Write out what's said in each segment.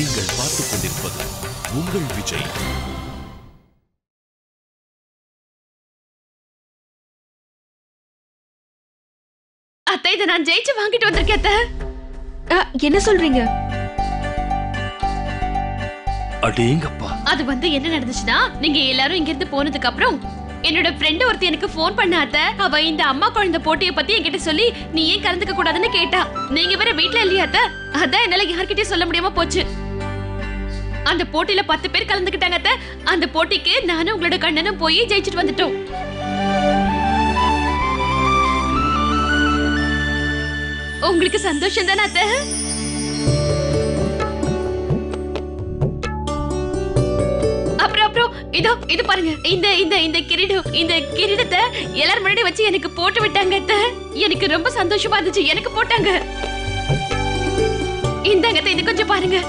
நீங்கள் பார்த்துக் கொண்டிருப்பது உங்கள் விஜய். அத்தை இதை நான் ஜெயிச்சு வாங்கிட்டு வந்திருக்கேன் அத்தை. என்ன சொல்றீங்க? அடேங்கப்பா. அது வந்து என்ன நடந்துச்சுன்னா நீங்க எல்லாரும் இங்க இருந்து போனதுக்கு அப்புறம் என்னோட ஃப்ரெண்ட் ஒருத்தி எனக்கு ஃபோன் பண்ண அத்தை. அவ இந்த அம்மா குழந்தை போட்டியை பத்தி என்கிட்ட சொல்லி நீ ஏன் கலந்துக்க கூடாதுன்னு கேட்டா. நீங்க வேற வீட்ல இல்லையா அத்தை? அதான் என்னால யார்கிட்டயும் சொல்ல முடியாம போச்சு. அந்த போட்டியில பத்து பேர் கலந்துக்கிட்டாங்க அந்த போட்டிக்கு நானும் உங்களோட கண்ணனும் போய் ஜெயிச்சுட்டு வந்துட்டோம். உங்களுக்கு சந்தோஷம் தானே அத்தை? அப்புறம் அப்புறம் இதோ இது பாருங்க. இந்த இந்த இந்த கிரீடம் இந்த கிரீடத்தை எல்லாரும் முன்னாடி வச்சு எனக்கு போட்டு விட்டாங்க அத்தை. எனக்கு ரொம்ப சந்தோஷமா இருந்துச்சு. எனக்கு போட்டாங்க. இந்தாங்க அத்தை, இது கொஞ்சம் பாருங்க.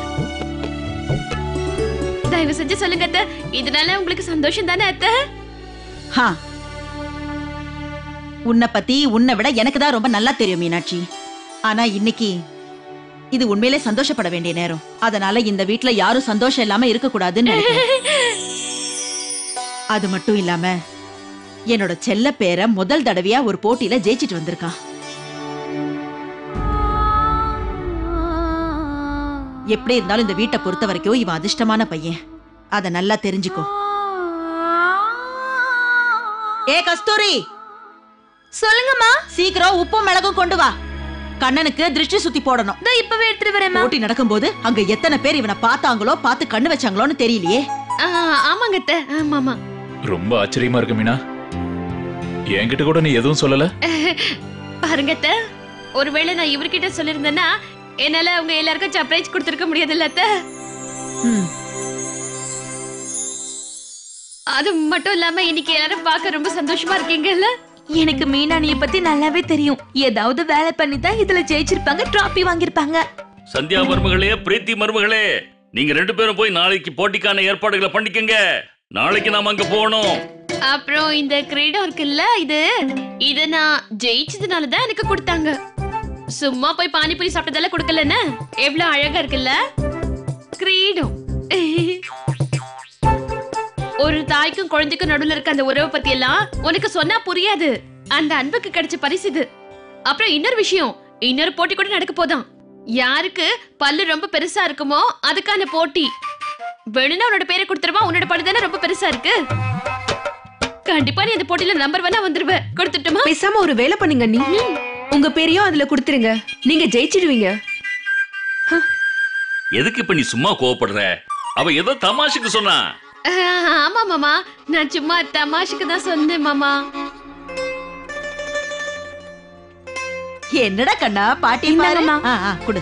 தயவு செஞ்சு சொல்லுங்க அத்தை. இதனால உங்களுக்கு சந்தோஷம் தானே அத்தை? ஹா. உன்னை பத்தி உன்னை விட எனக்கு தான் ரொம்ப நல்லா தெரியும் மீனாட்சி. ஆனா இன்னைக்கு இது உண்மையிலே சந்தோஷப்பட வேண்டிய நேரம். அதனால இந்த வீட்ல யாரும் சந்தோஷம் இல்லாம இருக்க கூடாதுன்னு அது மட்டும் இல்லாம என்னோட செல்ல பேரை முதல் தடவையா ஒரு போட்டியில ஜெயிச்சிட்டு வந்திருக்கான் எப்படி இருந்தாலும் இந்த வீட்டை பொறுத்த வரைக்கும் இவன் அதிர்ஷ்டமான பையன். அத நல்லா தெரிஞ்சுக்கோ. ஏ கஸ்தூரி! சொல்லுங்கம்மா. சீக்கிரம் உப்பும் மிளகும் கொண்டு வா. கண்ணனுக்கு திருஷ்டி சுத்தி போடணும். இதோ இப்பவே எடுத்துட்டு வரேம்மா. போட்டி நடக்கும்போது அங்க எத்தனை பேர் இவனை பார்த்தாங்களோ பார்த்து கண்ணு வச்சாங்களோன்னு தெரியலையே. ஆமாங்க அத்தை. ஆமா ஆமா. ரொம்ப ஆச்சரியமா இருக்கு மீனா. என்கிட்ட கூட நீ எதுவும் சொல்லல? பாருங்க அத்தை. ஒருவேளை நான் இவர்கிட்ட சொல்லியிருந்தேன்னா என்னால அவங்க எல்லாருக்கும் சர்ப்ரைஸ் கொடுத்துருக்க முடியாதுல்ல அத்தை. ம், அது மட்டும் இல்லாம இன்னைக்கு எல்லாரும் பார்க்க ரொம்ப சந்தோஷமா இருக்கீங்கல்ல? எனக்கு மீனாணிய பத்தி நல்லாவே தெரியும். ஏதாவது வேலை பண்ணி தான் இதுல ஜெயிச்சிருப்பாங்க டிராபி வாங்கியிருப்பாங்க. சந்தியா மருமகளே பிரீத்தி மருமகளே நீங்க ரெண்டு பேரும் போய் நாளைக்கு போட்டிக்கான ஏற்பாடுகளை பண்ணிக்கங்க. நாளைக்கு நாம அங்க போகணும். அப்புறம் இந்த கிரீடம் இருக்குல்ல இது? இத நான் ஜெயிச்சதுனால தான் எனக்கு கொடுத்தாங்க. சும்மா போய் பானிபூரி சாப்பிட்டதால கொடுக்கலன்னு? எவ்வளவு அழகா இருக்குல்ல? கிரீடம். ஒரு தாய்க்கும் குழந்தைக்கும் நடுவுல இருக்க அந்த உறவை பத்தி எல்லாம் உனக்கு சொன்னா புரியாது. அந்த அன்புக்கு கிடைச்ச பரிசு இது. அப்புறம் இன்னொரு விஷயம். இன்னொரு போட்டி கூட நடக்க போதாம். யாருக்கு பல்லு ரொம்ப பெருசா இருக்குமோ அதுக்கான போட்டி. வேணும்னா உன்னோட பேரை கொடுத்துருவா உன்னோட பல்லு தானே ரொம்ப பெருசா இருக்கு. கண்டிப்பா நீ இந்த போட்டியில நம்பர் ஒன்னா வந்துருவ. கொடுத்துட்டுமா? பேசாம ஒரு வேலை பண்ணுங்க நீ. உங்க பேரையும் அதுல கொடுத்துருங்க. நீங்க ஜெயிச்சிடுவீங்க. எதுக்கு இப்ப நீ சும்மா கோவப்படுற? அவ ஏதோ தமாஷுக்கு சொன்னா. ஆமா மாமா. நான் சும்மா தமாஷுக்கு தான் சொன்னேன் மாமா. என்னடா கண்ணா பாட்டி குடு.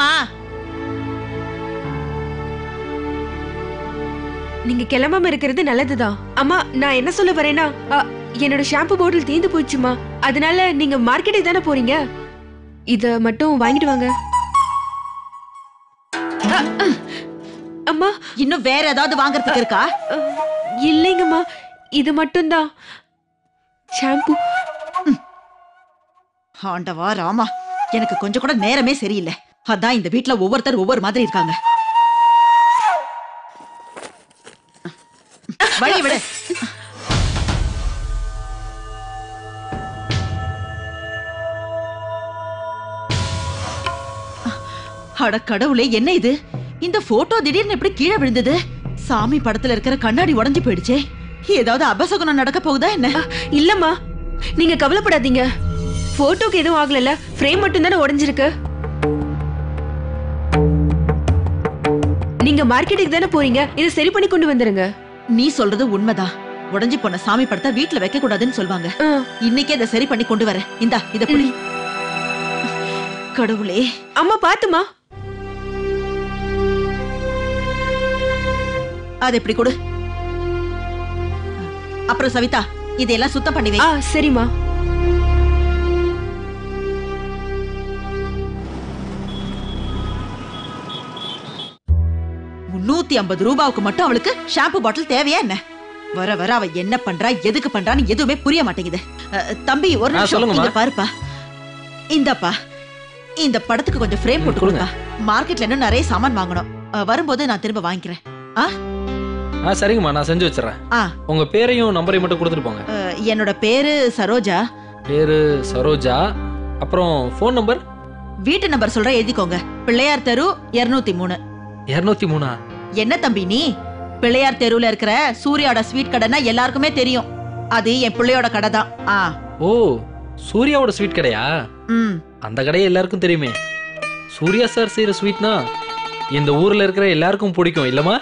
என்னம்மா நீங்க கிளம்பாம இருக்கிறது நல்லதுதான் அம்மா நான் என்ன சொல்ல வரேன்னா என்னோட ஷாம்பு பாட்டில் தீந்து போச்சுமா அதனால நீங்க மார்க்கெட்டுக்கு தானே போறீங்க? இத மட்டும் வாங்கிட்டு வாங்க. அம்மா. இன்னும் வேற ஏதாவது வாங்குறதுக்கு இருக்கா? இல்லைங்கம்மா. இது மட்டும்தான் ஷாம்பு. ஆண்டவா ராமா. எனக்கு கொஞ்சம் கூட நேரமே சரியில்லை. அதான் இந்த வீட்ல ஒவ்வொருத்தர் ஒவ்வொரு மாதிரி இருக்காங்க. அட கடவுளே என்ன இது? இந்த போட்டோ திடீர்னு எப்படி கீழே விழுந்தது? சாமி படத்துல இருக்கிற கண்ணாடி உடஞ்சு போயிடுச்சே. ஏதாவது அபசகுணம் நடக்க போகுதா என்ன? இல்லம்மா நீங்க கவலைப்படாதீங்க. போட்டோக்கு எதுவும் ஆகல ஃப்ரேம் மட்டும் தானே உடஞ்சிருக்கு. நீங்க மார்க்கெட்டுக்கு தானே போறீங்க? இதை சரி பண்ணி கொண்டு வந்துருங்க. நீ சொல்றது உண்மைதான். உடைஞ்சு போன சாமி படத்தை வீட்டுல வைக்க கூடாதுன்னு சொல்வாங்க. இன்னைக்கே அதை சரி பண்ணி கொண்டு வரேன். இந்தா இத புடி. கடவுளே. அம்மா பாத்துமா அது எப்படி கொடு. அப்புறம் சவிதா இதையெல்லாம் சுத்தம் பண்ணி வை. சரிம்மா. முன்னூத்தி ஐம்பது ரூபாவுக்கு மட்டும் அவளுக்கு ஷாம்பு பாட்டில் தேவையா என்ன? வர வர அவ என்ன பண்றா எதுக்கு பண்றான்னு எதுவுமே புரிய மாட்டேங்குது. அஹ், தம்பி ஒரு ஆ, நிமிஷம். சொல்லுங்கம்மா. இங்க பாருப்பா. இந்தப்பா. இந்த படத்துக்கு கொஞ்சம் ஃப்ரேம் போட்டு கொடுங்க. கொடுப்பா. மார்க்கெட்ல இன்னும் நிறைய சாமான் வாங்கணும். அஹ், வரும்போது நான் திரும்ப வாங்கிக்கிறேன். ஆ? சரிங்கம்மா நான் செஞ்சு வச்சிடறேன். ஆ. உங்க பேரையும் நம்பரையும் மட்டும் கொடுத்துட்டு போங்க. அஹ், என்னோட பேரு சரோஜா. பேரு சரோஜா. அப்புறம் ஃபோன் நம்பர் வீட்டு நம்பர் சொல்ற எழுதிக்கோங்க. பிள்ளையார் தெரு இருநூத்தி மூணு. இரநூத்தி மூணா? என்ன தம்பி நீ? பிள்ளையார் தெருவுல இருக்கிற சூர்யாவோட ஸ்வீட் கடைன்னா எல்லாருக்குமே தெரியும். அது என் பிள்ளையோட கடை தான் ஆ. ஓ சூர்யாவோட ஸ்வீட் கடையா? ம். அந்த கடையை எல்லாருக்கும் தெரியுமே. சூர்யா சார் செய்யற ஸ்வீட்னா இந்த ஊர்ல இருக்கிற எல்லாருக்கும் பிடிக்கும் இல்லம்மா?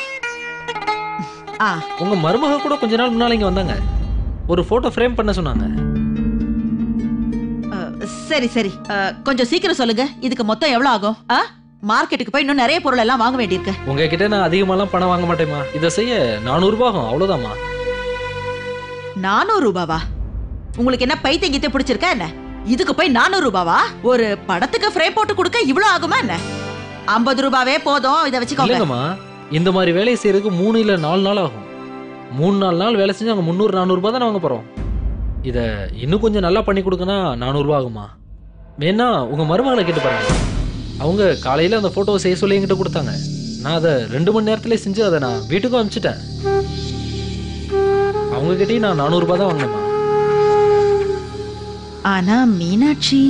ஆ. உங்க மருமக கூட கொஞ்ச நாள் முன்னால இங்க வந்தாங்க. ஒரு போட்டோ ஃப்ரேம் பண்ண சொன்னாங்க. அஹ், சரி சரி. கொஞ்சம் சீக்கிரம் சொல்லுங்க. இதுக்கு மொத்தம் எவ்வளவு ஆகும்? ஆ? மார்க்கெட்டுக்கு போய் இன்னும் நிறைய பொருள் எல்லாம் வாங்க வேண்டியிருக்கு. உங்ககிட்ட நான் அதிகமாலாம் பணம் வாங்க மாட்டேம்மா. இதை செய்ய நானூறு ரூபாய் ஆகும். அவ்வளவுதாம்மா. நானூறு ரூபாவா? உங்களுக்கு என்ன பைத்தியம் கீத்த பிடிச்சிருக்கா என்ன? இதுக்கு போய் நானூறு ரூபாவா? ஒரு படத்துக்கு ஃப்ரேம் போட்டு கொடுக்க இவ்வளவு ஆகுமா என்ன? ஐம்பது ரூபாவே போதும். இதை வச்சுக்கோங்க. இல்லைங்கம்மா. இந்த மாதிரி வேலையை செய்யறதுக்கு மூணு இல்ல நாலு நாள் ஆகும். மூணு நாலு நாள் வேலை செஞ்சு அங்கே முந்நூறு நானூறுபா தான் வாங்க போகிறோம் இதை இன்னும் கொஞ்சம் நல்லா பண்ணி கொடுக்கனா நானூறுரூவா ஆகுமா? வேணா உங்கள் மருமகளை கேட்டு பாருங்க. அவங்க காலையில் அந்த ஃபோட்டோவை செய்ய சொல்லி என்கிட்ட கொடுத்தாங்க. நான் அதை ரெண்டு மணி நேரத்திலே செஞ்சு அதை நான் வீட்டுக்கும் அனுப்பிச்சிட்டேன். அவங்ககிட்டயும் நான் நானூறுரூபா தான் வாங்கினேம்மா. ஆனா மீனாட்சி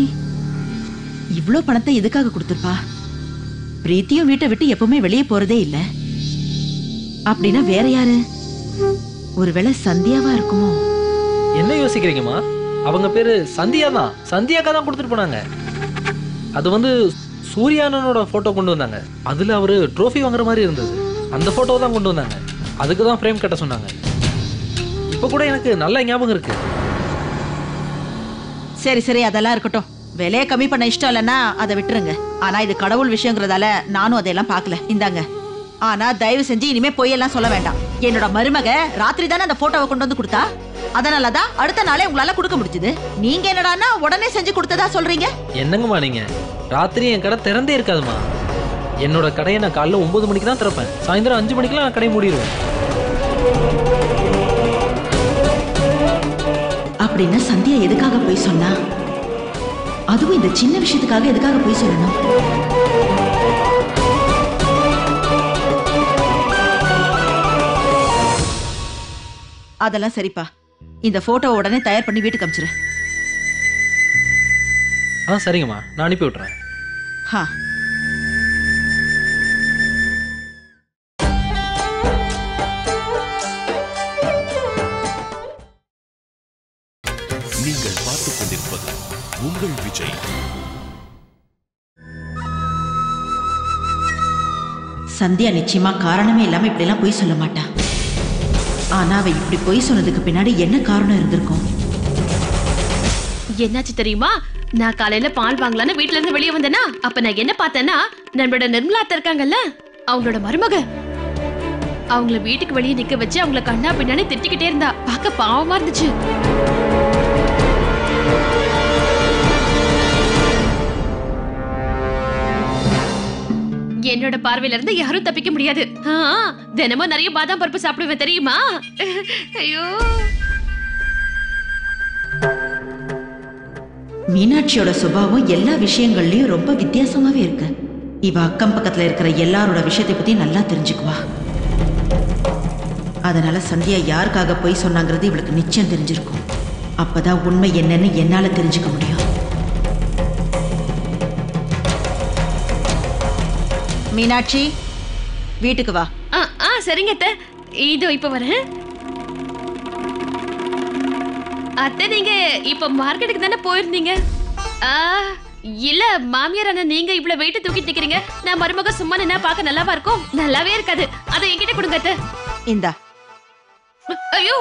இவ்ளோ பணத்தை எதுக்காக கொடுத்துருப்பா? பிரீத்தியும் வீட்டை விட்டு எப்பவுமே வெளியே போறதே இல்ல. அப்படின்னா வேற யாரு? ஒருவேளை சந்தியாவா இருக்குமோ? என்ன யோசிக்கிறீங்கம்மா? அவங்க பேரு சந்தியா தான். சந்தியாக்கா தான் கொடுத்துட்டு போனாங்க. அது வந்து சூர்யானனோட ஃபோட்டோ கொண்டு வந்தாங்க. அதில் அவர் ட்ரோஃபி வாங்குற மாதிரி இருந்தது. அந்த ஃபோட்டோ தான் கொண்டு வந்தாங்க. அதுக்கு தான் ஃப்ரேம் கட்ட சொன்னாங்க. இப்போ கூட எனக்கு நல்ல ஞாபகம் இருக்கு. சரி சரி அதெல்லாம் இருக்கட்டும். விலையை கம்மி பண்ண இஷ்டம் இல்லைன்னா அதை விட்டுருங்க. ஆனால் இது கடவுள் விஷயங்கிறதால நானும் அதையெல்லாம் பார்க்கல. இந்தாங்க. ஆனால் தயவு செஞ்சு இனிமேல் பொய்யெல்லாம் சொல்ல வேண்டாம். என்னோட மருமக ராத்திரி தானே அந்த ஃபோட்டோவை கொண்டு வந்து கொடுத்தா? அதனாலதான் அடுத்த நாளே உங்களால கொடுக்க முடிஞ்சது. நீங்க என்னடான்னா உடனே செஞ்சு கொடுத்ததா சொல்றீங்க? என்னங்கம்மா நீங்க? ராத்திரி என் கடை திறந்தே இருக்காதுமா. என்னோட கடையை நான் காலைல ஒன்பது மணிக்கு தான் திறப்பேன். சாயந்தரம் அஞ்சு மணிக்கெல்லாம் நான் கடை மூடிடுவேன் அப்படின்னா சந்தியா எதுக்காக போய் சொன்னா? அதுவும் இந்த சின்ன விஷயத்துக்காக எதுக்காக போய் சொல்லணும்? அதெல்லாம் சரிப்பா. இந்த போட்டோ உடனே தயார் பண்ணி வீட்டுக்கு அமிச்சிரு. ஆ சரிங்கம்மா. நான் அனுப்பி விட்றேன் ஹா. நீங்கள் பார்த்துக் கொண்டிருப்பது உங்கள் விஜய். சந்தியா நிச்சயமா காரணமே இல்லாம இப்படி எல்லாம் பொய் சொல்ல மாட்டா. ஆனா அவ இப்படி பொய் சொன்னதுக்கு பின்னாடி என்ன காரணம் இருந்திருக்கும்? என்னாச்சு தெரியுமா? நான் காலையில பால் வாங்கலான்னு வீட்ல இருந்து வெளியே வந்தேனா அப்ப நான் என்ன பார்த்தேன்னா நம்மளோட நிர்மலா இருக்காங்கல்ல அவங்களோட மருமக. அவங்கள வீட்டுக்கு வெளியே நிக்க வச்சு அவங்கள கண்ணா பின்னாடி திட்டிக்கிட்டே இருந்தா பார்க்க பாவமா இருந்துச்சு. என்னோட பார்வையில இருந்து யாரும் தப்பிக்க முடியாது. தினமும் நிறைய பாதாம் பருப்பு சாப்பிடுவேன் தெரியுமா? ஐயோ. மீனாட்சியோட சுபாவம் எல்லா விஷயங்கள்லயும் ரொம்ப வித்தியாசமாவே இருக்கு. இவ அக்கம் பக்கத்துல இருக்கிற எல்லாரோட விஷயத்தை பத்தி நல்லா தெரிஞ்சுக்குவா. அதனால சந்தியா யாருக்காக போய் சொன்னாங்கிறது இவளுக்கு நிச்சயம் தெரிஞ்சிருக்கும். அப்பதான் உண்மை என்னன்னு என்னால தெரிஞ்சுக்க முடியும். மீனாட்சி வீட்டுக்கு வா. ஆ ஆ சரிங்க அத்தை. இதோ இப்ப வரேன். அத்தை நீங்க இப்ப மார்க்கெட்டுக்கு தானே போயிருந்தீங்க? ஆ இல்ல மாமியார் அண்ணா நீங்க இவ்வளவு வெயிட் தூக்கிட்டு நிக்கிறீங்க. நான் மருமக சும்மா நின்னா பார்க்க நல்லாவா இருக்கும்? நல்லாவே இருக்காது. அதை என்கிட்ட கொடுங்க அத்தை. இந்தா. ஐயோ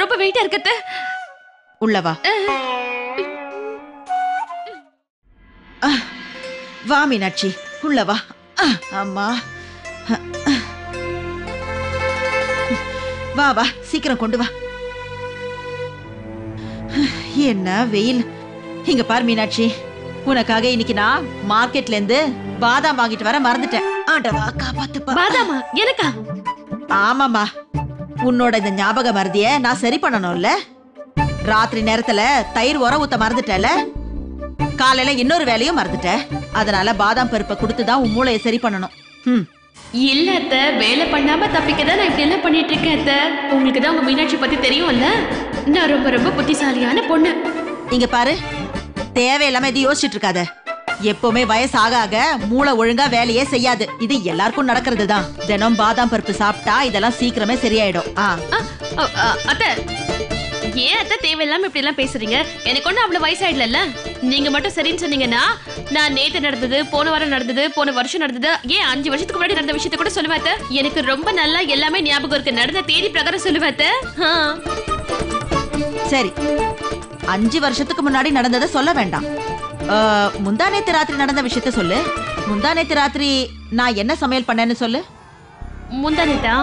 ரொம்ப வெயிட்டா இருக்கு அத்தை. உள்ள வா. ஆ, வா மீனாட்சி. உள்ள வா. அம்மா. வா வா சீக்கிரம் கொண்டு வா. என்ன வெயில். இங்க பார் மீனாட்சி. உனக்காக இன்னைக்கு நான் மார்க்கெட்ல இருந்து பாதாம் வாங்கிட்டு வர மறந்துட்டேன். ஆண்டவா காப்பாத்துப்பா. பாதாமா எனக்கா? ஆமாமா உன்னோட இந்த ஞாபக மருதிய நான் சரி பண்ணணும்ல? ராத்திரி நேரத்துல தயிர் உர ஊத்த மறந்துட்டல காலையில இன்னொரு வேலையும் மறந்துட்ட. அதனால பாதாம் பருப்பை கொடுத்து தான் உன் மூளையை சரி பண்ணணும். ம் இல்ல அத்தை வேலை பண்ணாம தப்பிக்க தான் நான் இப்படி எல்லாம் பண்ணிட்டு இருக்கேன் அத்தை. உங்களுக்கு தான் உங்க மீனாட்சி பத்தி தெரியும்ல? நான் ரொம்ப ரொம்ப புத்திசாலியான பொண்ணு. இங்க பாரு. தேவையில்லாம இது யோசிச்சுட்டு இருக்காத. எப்பவுமே வயசு ஆக மூளை ஒழுங்கா வேலையே செய்யாது. இது எல்லாருக்கும் நடக்கிறது தான் தினம் பாதாம் பருப்பு சாப்பிட்டா இதெல்லாம் சீக்கிரமே சரியாயிடும். ஆ. அ, அ, அத்தை ஏன் அத்தை தேவையில்லாம இப்படி எல்லாம் பேசுறீங்க? எனக்கு ஒன்றும் அவ்வளவு வயசாயிடல நீங்க மட்டும் சரின்னு சொன்னீங்கன்னா நான் நேத்து நடந்தது போன வாரம் நடந்தது போன வருஷம் நடந்தது ஏன் அஞ்சு வருஷத்துக்கு முன்னாடி நடந்த விஷயத்த கூட சொல்லுவேன் அத்தை. எனக்கு ரொம்ப நல்லா எல்லாமே ஞாபகம் இருக்கு. நடந்த தேதி பிரகாரம் ஆ. சரி. அஞ்சு வருஷத்துக்கு முன்னாடி நடந்ததை சொல்ல வேண்டாம். முந்தா நேத்து ராத்திரி நடந்த விஷயத்த சொல்லு. முந்தா நேத்து ராத்திரி நான் என்ன சமையல் பண்ணேன்னு சொல்லு. முந்தா நேத்தா?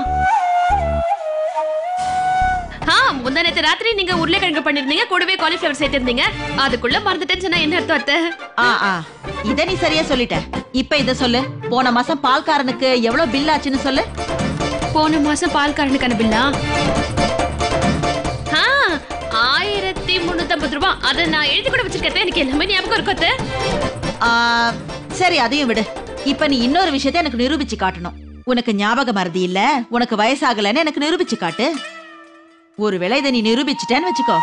ஆ முந்தா நேத்து ராத்திரி நீங்க உருளைக்கிழங்கு பண்ணிருந்தீங்க கூடவே காலிஃபிளவர் சேர்த்திருந்தீங்க. அதுக்குள்ள மறந்துட்டேன்னு சொன்னா என்ன அர்த்தம் அத்தை? ஆ ஆ. இத நீ சரியா சொல்லிட்ட. இப்ப இத சொல்லு. போன மாசம் பால்காரனுக்கு எவ்வளவு பில் ஆச்சுன்னு சொல்லு. போன மாசம் பால்காரனுக்கான பில்லா ஆ, ஆயிரத்தி முன்னூத்தி ரூபாய் அதை நான் எழுதி கூட வச்சிருக்கேன் எனக்கு எல்லாமே ஞாபகம் இருக்கும் அத்தை. ஆ, சரி அதையும் விடு. இப்ப நீ இன்னொரு விஷயத்தை எனக்கு நிரூபிச்சு காட்டணும். உனக்கு ஞாபக மறதி இல்ல உனக்கு வயசாகலன்னு எனக்கு நிரூபிச்சு காட்டு. ஒருவேளை இதை நீ நிரூபிச்சிட்டேன்னு வச்சுக்கோ.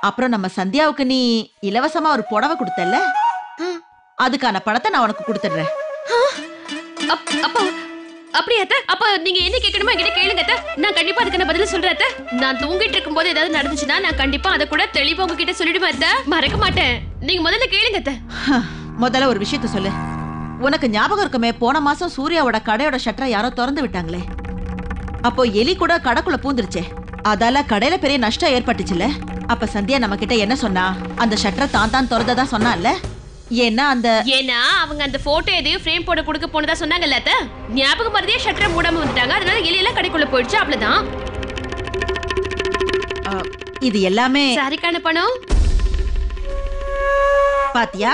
அப்புறம் நம்ம சந்தியாவுக்கு நீ இலவசமா ஒரு புடவை கொடுத்தல்ல? அதுக்கான பணத்தை நான் உனக்கு கொடுத்துடுறேன். அப்- அப்போ அப்படியா? அப்ப நீங்க என்ன கேட்கணுமோ என்கிட்ட கேளுங்க. நான் கண்டிப்பா அதுக்கான பதில் சொல்றேன். நான் தூங்கிட்டு இருக்கும்போது ஏதாவது நடந்துச்சுன்னா நான் கண்டிப்பா அதை கூட தெளிவா உங்ககிட்ட சொல்லிடுவேன் அத்தை. மறக்க மாட்டேன். நீங்க முதல்ல கேளுங்க முதல்ல ஒரு விஷயத்த சொல்லு. உனக்கு ஞாபகம் இருக்குமே போன மாசம் சூர்யாவோட கடையோட ஷட்டரை யாரோ திறந்து விட்டாங்களே. அப்போ எலி கூட கடைக்குள்ள பூந்துருச்சே. அதால கடையில பெரிய நஷ்டம் ஏற்பட்டுச்சுல அப்ப சந்தியா நம்ம கிட்ட என்ன சொன்னா? அந்த ஷட்டரை தான் தான் திறந்ததா சொன்னான்ல? ஏன்னா அந்த ஏன்னா அவங்க அந்த போட்டோ எதையும் ஃப்ரேம் போட கொடுக்க போனதா சொன்னாங்கல்ல அத்தை. ஞாபகம் மறதியே ஷட்டரை மூடாம வந்துட்டாங்க. அதனால எலியெல்லாம் கடைக்குள்ள போயிடுச்சு அவ்வளவுதான். இது எல்லாமே சாரிக்கான பணம்? பாத்தியா?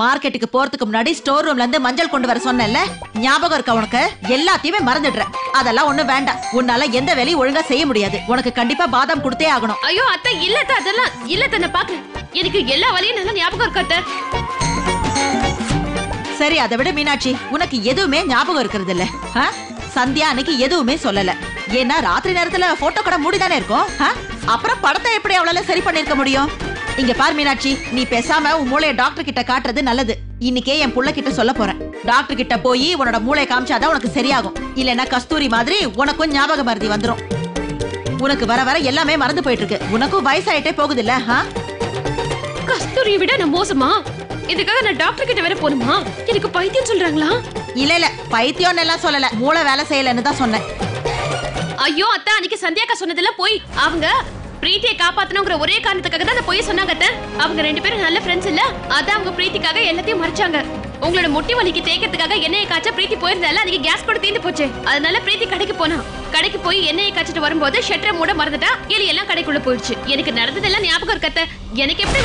மார்க்கெட்டுக்கு போறதுக்கு முன்னாடி ஸ்டோர் ரூம்ல இருந்து மஞ்சள் கொண்டு வர சொன்னேன்ல? ஞாபகம் இருக்க உனக்கு? எல்லாத்தையுமே மறந்துடுற அதெல்லாம் ஒண்ணும் வேண்டாம். உன்னால எந்த வேலையும் ஒழுங்கா செய்ய முடியாது. உனக்கு கண்டிப்பா பாதாம் கொடுத்தே ஆகணும். ஐயோ அத்தை இல்ல அத்தை, அதெல்லாம் இல்ல நான் பாக்குறேன். எனக்கு எல்லா வழியும் நல்லா ஞாபகம் இருக்கு அத்தை. சரி அதை விட மீனாட்சி. உனக்கு எதுவுமே ஞாபகம் இருக்கிறது இல்ல? சந்தியா அன்னைக்கு எதுவுமே சொல்லல. ஏன்னா ராத்திரி நேரத்துல போட்டோ கடை மூடிதானே இருக்கும்? அப்புறம் படத்தை எப்படி அவளால சரி பண்ணிருக்க முடியும்? இங்க பார் மீனாட்சி நீ பேசாம உன் மூளைய டாக்டர் கிட்ட காட்டுறது நல்லது. இன்னைக்கே என் புள்ள கிட்ட சொல்ல போறேன். டாக்டர் கிட்ட போய் உன்னோட மூளையை காமிச்சாதான் உனக்கு சரியாகும். இல்லைன்னா கஸ்தூரி மாதிரி உனக்கும் ஞாபக மருதி வந்துரும். உனக்கு வர வர எல்லாமே மறந்து போயிட்டு இருக்கு உனக்கும் வயசாயிட்டே போகுது இல்ல கஸ்தூரியை விட நான் மோசமா? இதுக்காக நான் டாக்டர் கிட்ட வேற போகணுமா? எனக்கு பைத்தியம் சொல்றாங்களா? இல்ல இல்ல. பைத்தியம்னு எல்லாம் சொல்லல. மூளை வேலை செய்யலன்னு தான் சொன்னேன். ஐயோ அத்தை அன்னைக்கு சந்தியாக்கா சொன்னதெல்லாம் போய் அவங்க பிரீத்தியை காப்பாத்தணுங்கிற ஒரே காரணத்துக்காக தான் அந்த பொய் சொன்னாங்க அவங்க ரெண்டு பேரும் நல்ல ஃப்ரெண்ட்ஸ் இல்ல. அதான் அவங்க பிரீத்திக்காக எல்லாத்தையும் மறைச்சாங்க. உங்களோட முட்டி வலிக்கு தேய்க்கிறதுக்காக எண்ணெயை காய்ச்ச பிரீத்தி போயிருந்தால அதுக்கு கேஸ் கூட தீர்ந்து போச்சு. அதனால பிரீத்தி கடைக்கு போனா. கடைக்கு போய் எண்ணெயை காய்ச்சிட்டு வரும்போது ஷட்டரை மூட மறந்துட்டா எலி எல்லாம் கடைக்குள்ள போயிடுச்சு எனக்கு நடந்ததெல்லாம் ஞாபகம் இருக்கத்த எனக்கு எப்படி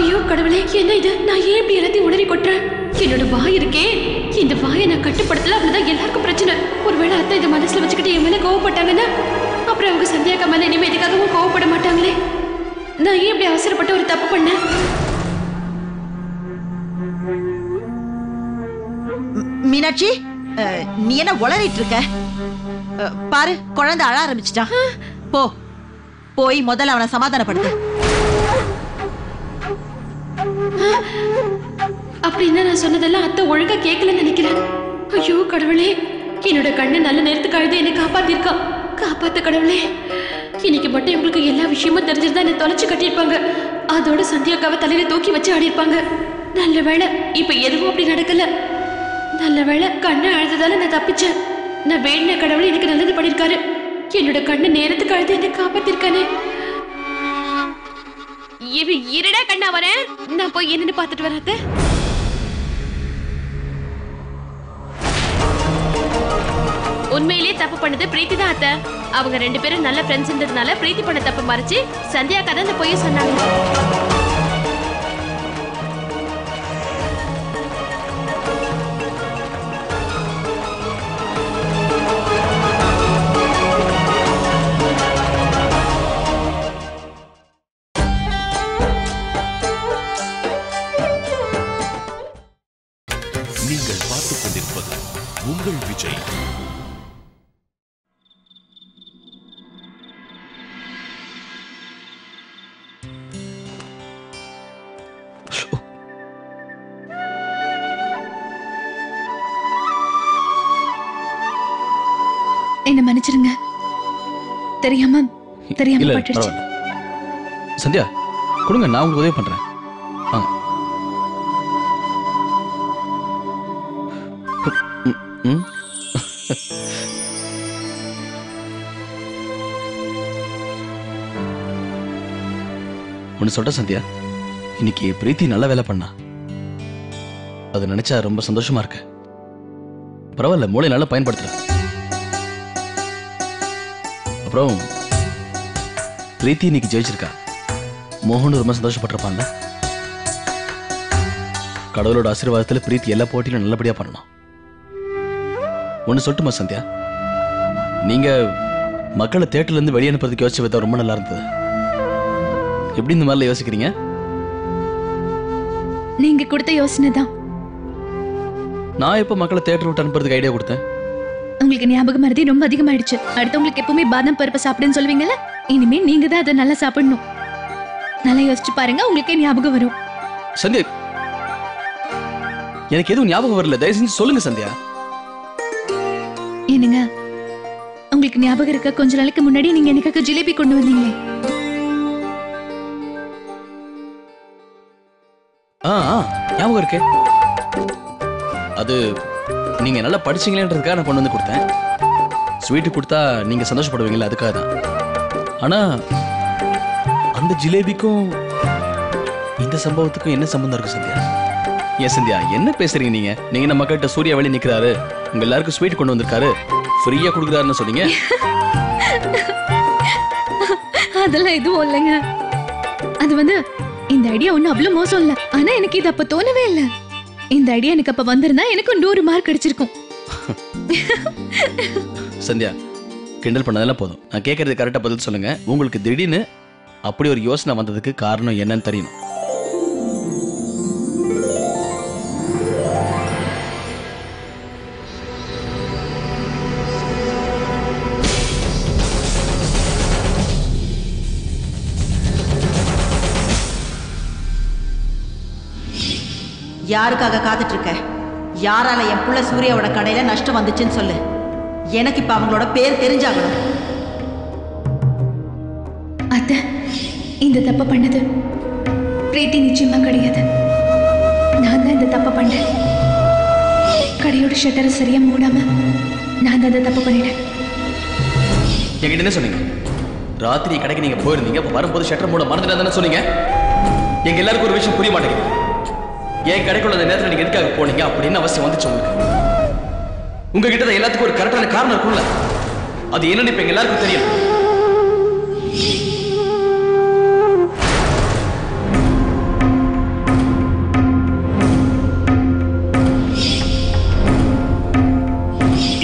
ஐயோ கடவுளே என்ன இது? நான் ஏன் இப்படி எல்லாத்தையும் உணரி கொட்டுறேன்? என்னோட வாய் இருக்கே. இந்த வாயை நான் கட்டுப்படுத்தல அவ்வளவுதான் எல்லாருக்கும் பிரச்சனை. ஒருவேளை அத்தை இதை மனசுல வச்சுக்கிட்டு என் மேல கோவப்பட்டாங்கன்னா அப்புறம் அவங்க சந்தியாக்கா மேல இனிமே எதுக்காகவும் கோவப்பட மாட்டாங்களே? நான் ஏன் இப்படி அவசரப்பட்டு ஒரு தப்பு பண்ணேன்? மீனாட்சி நீ என்ன உளறிட்டு இருக்க? பாரு குழந்தை அழ ஆரம்பிச்சிட்டான் போ. போய் முதல்ல அவனை சமாதானப்படுத்து. அப்படின்னா நான் சொன்னதெல்லாம் அத்தை ஒழுங்கா கேட்கலன்னு நினைக்கிறேன். ஐயோ கடவுளே. என்னோட கண்ணு நல்ல நேரத்துக்கு அழுது என்னை காப்பாத்திருக்கா. காப்பாத்த கடவுளே. இன்னைக்கு மட்டும் இவங்களுக்கு எல்லா விஷயமும் தெரிஞ்சிருந்தா என்னை தொலைச்சு கட்டியிருப்பாங்க. அதோட சந்தியாக்காவை தலையில தூக்கி வச்சு ஆடிருப்பாங்க நல்ல வேளை இப்ப எதுவும் அப்படி நடக்கல. நல்ல வேளை கண்ணு அழுததால நான் தப்பிச்சேன். நான் வேண்டின கடவுள் எனக்கு நல்லது பண்ணிருக்காரு என்னோட கண்ணு நேரத்துக்கு அழுது என்னை காப்பாத்திருக்கானே. இவ இருடா கண்ணா வரேன் நான் போய் என்னன்னு பார்த்துட்டு வராத. தப்பு பண்ணது பிரீத்தி தான் அத்தை. அவங்க ரெண்டு பேரும் நல்ல ஃப்ரெண்ட்ஸ்ன்றதுனால பிரீத்தி பண்ண தப்பு மறைச்சு சந்தியா கதை இந்த பொய்ய சொன்னாங்க. என்ன மன்னிச்சிருங்க. தெரியாம தெரியாம சந்தியா கொடுங்க நான் உங்களுக்கு உதவி பண்றேன். வாங்க. ஒன்று சொல்ற சந்தியா? இன்னைக்கு பிரீத்தி நல்ல வேலை பண்ணா. அது நினைச்சா ரொம்ப சந்தோஷமா இருக்கு. பரவாயில்ல மூளை நல்லா பயன்படுத்துறேன் அப்புறம் பிரீத்தி இன்னைக்கு ஜெயிச்சிருக்கா. மோகன் ரொம்ப சந்தோஷப்பட்டிருப்பான்ல. கடவுளோட ஆசீர்வாதத்தில் பிரீத்தி எல்லா போட்டியிலும் நல்லபடியா பண்ணணும். ஒன்று சொல்லட்டுமா சந்தியா? நீங்க மக்களை தேட்டர்ல இருந்து வெளியே அனுப்புறதுக்கு யோசிச்சு விதம் ரொம்ப நல்லா இருந்தது. எப்படி இந்த மாதிரிலாம் யோசிக்கிறீங்க? நீங்க கொடுத்த யோசனை தான். நான் எப்போ மக்களை தேட்டர் விட்டு அனுப்புறதுக்கு ஐடியா கொடுத்தேன்? உங்களுக்கு ஞாபகம் மறதி ரொம்ப அதிகமாயிடுச்சு. அடுத்தவங்களுக்கு எப்பவுமே பாதாம் பருப்பு சாப்பிடுன்னு சொல்லுவீங்கல்ல இனிமே நீங்க தான் அதை நல்லா சாப்பிடணும். நல்லா யோசிச்சு பாருங்க உங்களுக்கே ஞாபகம் வரும். சந்தியா எனக்கு எதுவும் ஞாபகம் வரல. தயவு செஞ்சு சொல்லுங்க சந்தியா. என்னங்க? உங்களுக்கு ஞாபகம் இருக்க கொஞ்ச நாளைக்கு முன்னாடி நீங்க எனக்காக ஜிலேபி கொண்டு வந்தீங்களே? இருக்கே அது நீங்க நல்லா படிச்சீங்களேன்றதுக்காக நான் கொண்டு வந்து கொடுத்தேன். ஸ்வீட்டு கொடுத்தா நீங்க சந்தோஷப்படுவீங்களா அதுக்காக தான். ஆனா அந்த ஜிலேபிக்கும் இந்த சம்பவத்துக்கும் என்ன சம்பந்தம் இருக்கு சந்தியா? ஏன் சந்தியா என்ன பேசுறீங்க நீங்க? நீங்க நம்ம கிட்ட சூர்யா வெளியே நிக்கிறாரு? உங்க எல்லாருக்கும் ஸ்வீட் கொண்டு வந்திருக்காரு. ஃப்ரீயா கொடுக்குறாருன்னு சொன்னீங்க. அதெல்லாம் எதுவும் இல்லைங்க. அது வந்து இந்த ஐடியா ஒன்னும் அவ்வளவு மோசம் இல்ல. ஆனா எனக்கு இது அப்ப தோணவே இல்ல. இந்த ஐடியா எனக்கு அப்ப வந்திருந்தா எனக்கு நூறு மார்க் கிடைச்சிருக்கும் சந்தியா கிண்டல் பண்ணதெல்லாம் போதும். நான் கேட்கறது கரெக்டாக பதில் சொல்லுங்க. உங்களுக்கு திடீர்னு அப்படி ஒரு யோசனை வந்ததுக்கு காரணம் என்னன்னு தெரியணும். யாருக்காக காத்துட்டு இருக்க யாரால என் புள்ள சூர்யாவோட கடையில நஷ்டம் வந்துச்சுன்னு சொல்லு. எனக்கு இப்ப அவங்களோட பேர் தெரிஞ்சாகணும். அத்த இந்த தப்ப பண்ணது பிரீத்தி நிச்சயமா கிடையாது. நான் தான் இந்த தப்ப பண்ணேன். கடையோட ஷட்டரை சரியா மூடாம நான் தான் இந்த தப்பு பண்ணிட்டேன். என்கிட்ட என்ன சொன்னீங்க? ராத்திரி கடைக்கு நீங்க போயிருந்தீங்க அப்ப வரும்போது ஷட்டர் மூட மறந்துட்டு தானே சொன்னீங்க? எங்க எல்லாருக்கும் ஒரு விஷயம் புரிய மாட்டேங்குது. என் கடைக்குள்ள அந்த நேரத்தில் நீங்க எதுக்காக போனீங்க அப்படின்னு அவசியம் வந்துச்சு உங்களுக்கு? உங்ககிட்ட தான் எல்லாத்துக்கும் ஒரு கரெக்டான காரணம் இருக்கும்ல? அது என்னன்னு இப்ப எல்லாருக்கும் தெரியும்.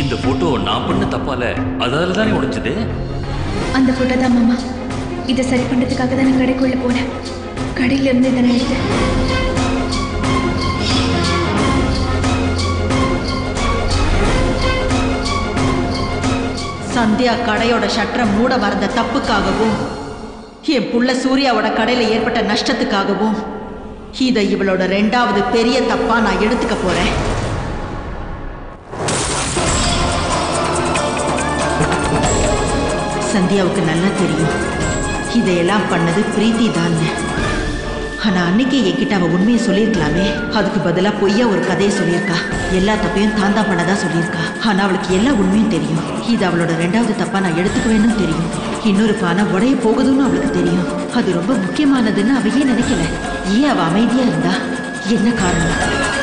இந்த போட்டோ நான் பண்ண தப்பால அதால தானே உடைஞ்சது அந்த போட்டோ தான் மாமா. இதை சரி பண்றதுக்காக தான் நான் கடைக்குள்ள போனேன். கடையில இருந்து இதை நினைத்தேன் சந்தியா கடையோட ஷட்டரை மூட வந்த தப்புக்காகவும் என் புள்ள சூர்யாவோட கடையில் ஏற்பட்ட நஷ்டத்துக்காகவும் இதை இவளோட ரெண்டாவது பெரிய தப்பா நான் எடுத்துக்க போறேன். சந்தியாவுக்கு நல்லா தெரியும். இதையெல்லாம் பண்ணது பிரீத்தி தான் ஆனா அன்னைக்கே என்கிட்ட அவ உண்மையை சொல்லியிருக்கலாமே. அதுக்கு பதிலா பொய்யா ஒரு கதையை சொல்லியிருக்கா. எல்லா தப்பையும் தாந்தா தான் பண்ணதா சொல்லியிருக்கா. ஆனா அவளுக்கு எல்லா உண்மையும் தெரியும். இது அவளோட ரெண்டாவது தப்பா நான் எடுத்துக்குவேன்னு தெரியும். இன்னொரு பானை உடைய போகுதுன்னு அவளுக்கு தெரியும். அது ரொம்ப முக்கியமானதுன்னு அவையே நினைக்கல. ஏன் அவ அமைதியா இருந்தா? என்ன காரணம்?